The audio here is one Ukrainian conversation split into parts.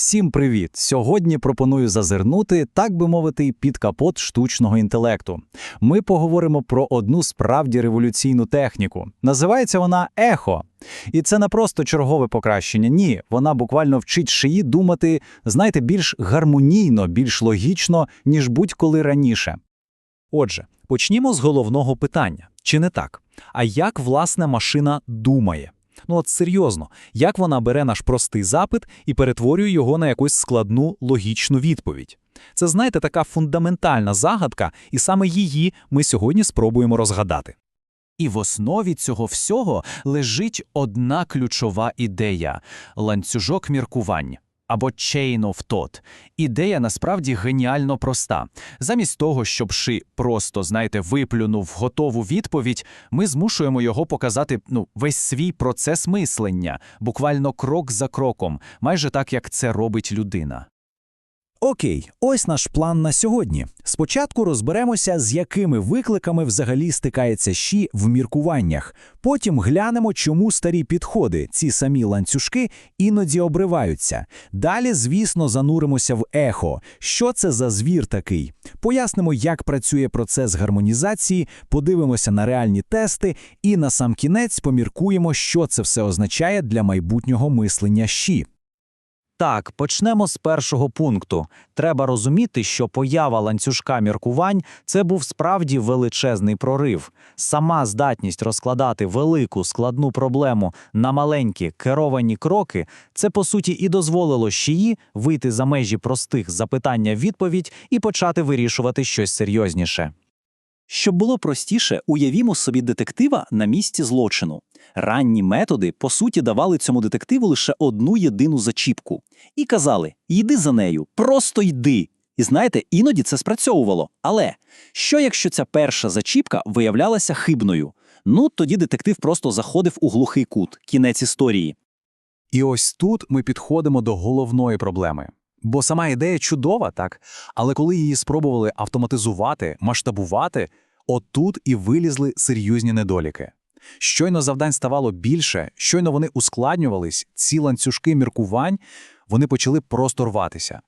Всім привіт! Сьогодні пропоную зазирнути, так би мовити, під капот штучного інтелекту. Ми поговоримо про одну справді революційну техніку. Називається вона ехо. І це не просто чергове покращення. Ні, вона буквально вчить шиї думати, знаєте, більш гармонійно, більш логічно, ніж будь-коли раніше. Отже, почнімо з головного питання. Чи не так? А як, власне, машина думає? Ну от серйозно, як вона бере наш простий запит і перетворює його на якусь складну логічну відповідь? Це, знаєте, така фундаментальна загадка, і саме її ми сьогодні спробуємо розгадати. І в основі цього всього лежить одна ключова ідея – ланцюжок міркувань. Або chain of thought. Ідея насправді геніально проста. Замість того, щоб Ши просто, знаєте, виплюнув готову відповідь, ми змушуємо його показати ну, весь свій процес мислення, буквально крок за кроком, майже так, як це робить людина. Окей, ось наш план на сьогодні. Спочатку розберемося, з якими викликами взагалі стикається щі в міркуваннях. Потім глянемо, чому старі підходи, ці самі ланцюжки, іноді обриваються. Далі, звісно, зануримося в ехо. Що це за звір такий? Пояснимо, як працює процес гармонізації, подивимося на реальні тести і на сам кінець поміркуємо, що це все означає для майбутнього мислення щі. Так, почнемо з першого пункту. Треба розуміти, що поява ланцюжка міркувань це був справді величезний прорив. Сама здатність розкладати велику складну проблему на маленькі керовані кроки це по суті і дозволило щії вийти за межі простих запитання-відповідь і почати вирішувати щось серйозніше. Щоб було простіше, уявімо собі детектива на місці злочину. Ранні методи, по суті, давали цьому детективу лише одну єдину зачіпку. І казали: йди за нею, просто йди. І знаєте, іноді це спрацьовувало. Але що якщо ця перша зачіпка виявлялася хибною? Ну, тоді детектив просто заходив у глухий кут, кінець історії. І ось тут ми підходимо до головної проблеми. Бо сама ідея чудова, так? Але коли її спробували автоматизувати, масштабувати, отут і вилізли серйозні недоліки. Щойно завдань ставало більше, щойно вони ускладнювались, ці ланцюжки міркувань, вони почали просто рватися.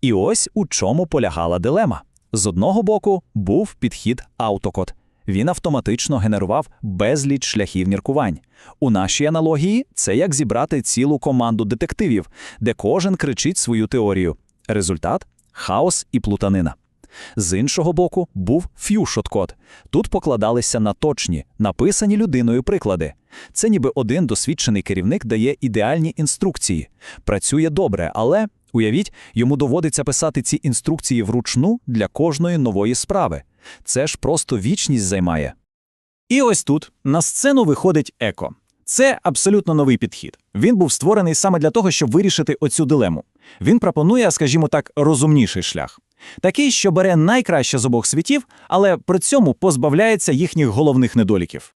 І ось у чому полягала дилема. З одного боку був підхід автокод. Він автоматично генерував безліч шляхів міркувань. У нашій аналогії це як зібрати цілу команду детективів, де кожен кричить свою теорію. Результат хаос і плутанина. З іншого боку, був ф'юшот-код. Тут покладалися на точні, написані людиною приклади. Це ніби один досвідчений керівник дає ідеальні інструкції. Працює добре, але, уявіть, йому доводиться писати ці інструкції вручну для кожної нової справи. Це ж просто вічність займає. І ось тут на сцену виходить еко. Це абсолютно новий підхід. Він був створений саме для того, щоб вирішити оцю дилему. Він пропонує, скажімо так, розумніший шлях. Такий, що бере найкраще з обох світів, але при цьому позбавляється їхніх головних недоліків.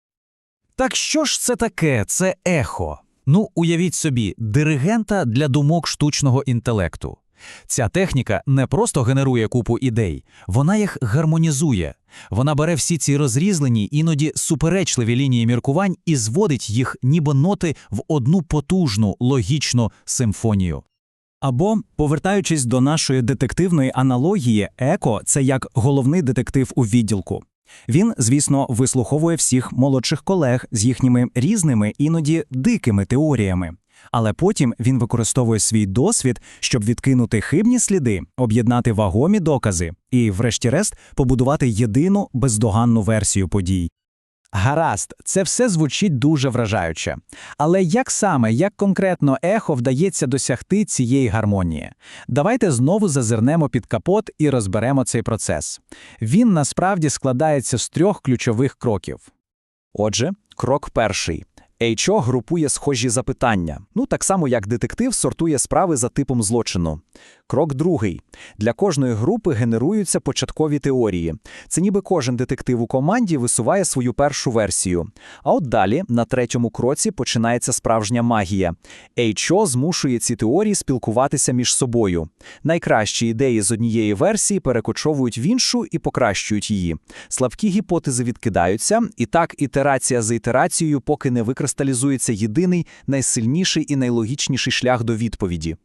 Так що ж це таке? Це ехо. Ну, уявіть собі, диригента для думок штучного інтелекту. Ця техніка не просто генерує купу ідей, вона їх гармонізує. Вона бере всі ці розрізлені, іноді суперечливі лінії міркувань і зводить їх, ніби ноти, в одну потужну логічну симфонію. Або, повертаючись до нашої детективної аналогії, еко це як головний детектив у відділку. Він, звісно, вислуховує всіх молодших колег з їхніми різними, іноді дикими теоріями. Але потім він використовує свій досвід, щоб відкинути хибні сліди, об'єднати вагомі докази і, врешті-решт, побудувати єдину бездоганну версію подій. Гаразд, це все звучить дуже вражаюче. Але як саме, як конкретно ехо вдається досягти цієї гармонії? Давайте знову зазирнемо під капот і розберемо цей процес. Він насправді складається з трьох ключових кроків. Отже, крок перший. HO групує схожі запитання, ну так само як детектив сортує справи за типом злочину. Крок другий. Для кожної групи генеруються початкові теорії. Це ніби кожен детектив у команді висуває свою першу версію. А от далі, на третьому кроці, починається справжня магія. HO змушує ці теорії спілкуватися між собою. Найкращі ідеї з однієї версії перекочовують в іншу і покращують її. Слабкі гіпотези відкидаються, і так ітерація за ітерацією, поки не використається кристалізується єдиний, найсильніший і найлогічніший шлях до відповіді.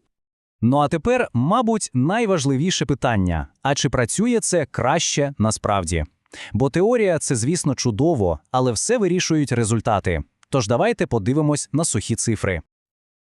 Ну а тепер, мабуть, найважливіше питання: а чи працює це краще насправді? Бо теорія це, звісно, чудово, але все вирішують результати. Тож давайте подивимось на сухі цифри.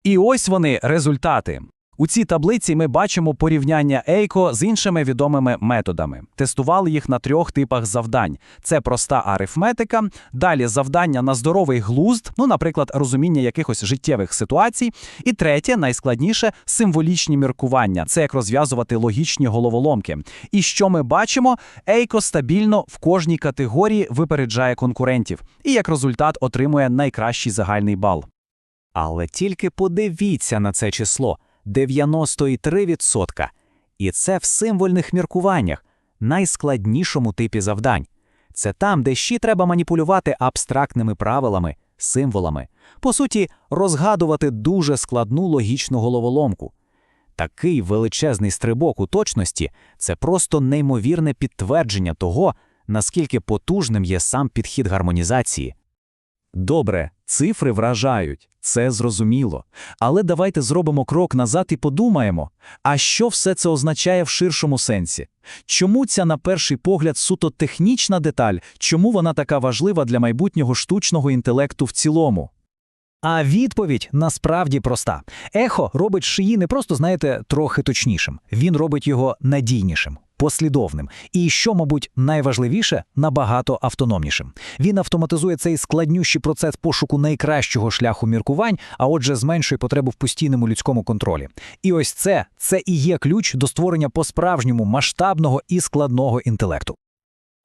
І ось вони результати. У цій таблиці ми бачимо порівняння Ейко з іншими відомими методами. Тестували їх на трьох типах завдань: це проста арифметика, далі завдання на здоровий глузд, ну, наприклад, розуміння якихось життєвих ситуацій. І третє, найскладніше символічні міркування. Це як розв'язувати логічні головоломки. І що ми бачимо? Ейко стабільно в кожній категорії випереджає конкурентів і як результат отримує найкращий загальний бал. Але тільки подивіться на це число 93%. І це в символьних міркуваннях, найскладнішому типі завдань. Це там, де ще треба маніпулювати абстрактними правилами, символами, по суті, розгадувати дуже складну логічну головоломку. Такий величезний стрибок у точності це просто неймовірне підтвердження того, наскільки потужним є сам підхід гармонізації. Добре, цифри вражають, це зрозуміло. Але давайте зробимо крок назад і подумаємо, а що все це означає в ширшому сенсі? Чому ця, на перший погляд, суто технічна деталь, чому вона така важлива для майбутнього штучного інтелекту в цілому? А відповідь насправді проста. Ехо робить шиї не просто, знаєте, трохи точнішим. Він робить його надійнішим, послідовним. І що, мабуть, найважливіше, набагато автономнішим. Він автоматизує цей складнющий процес пошуку найкращого шляху міркувань, а отже, зменшує потребу в постійному людському контролі. І ось це це і є ключ до створення по-справжньому масштабного і складного інтелекту.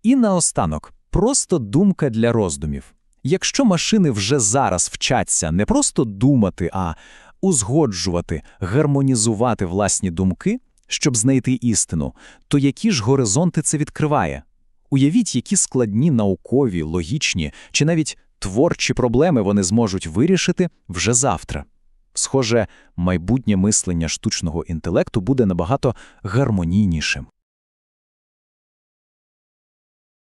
І наостанок, просто думка для роздумів. Якщо машини вже зараз вчаться не просто думати, а узгоджувати, гармонізувати власні думки, щоб знайти істину, то які ж горизонти це відкриває? Уявіть, які складні наукові, логічні чи навіть творчі проблеми вони зможуть вирішити вже завтра. Схоже, майбутнє мислення штучного інтелекту буде набагато гармонійнішим.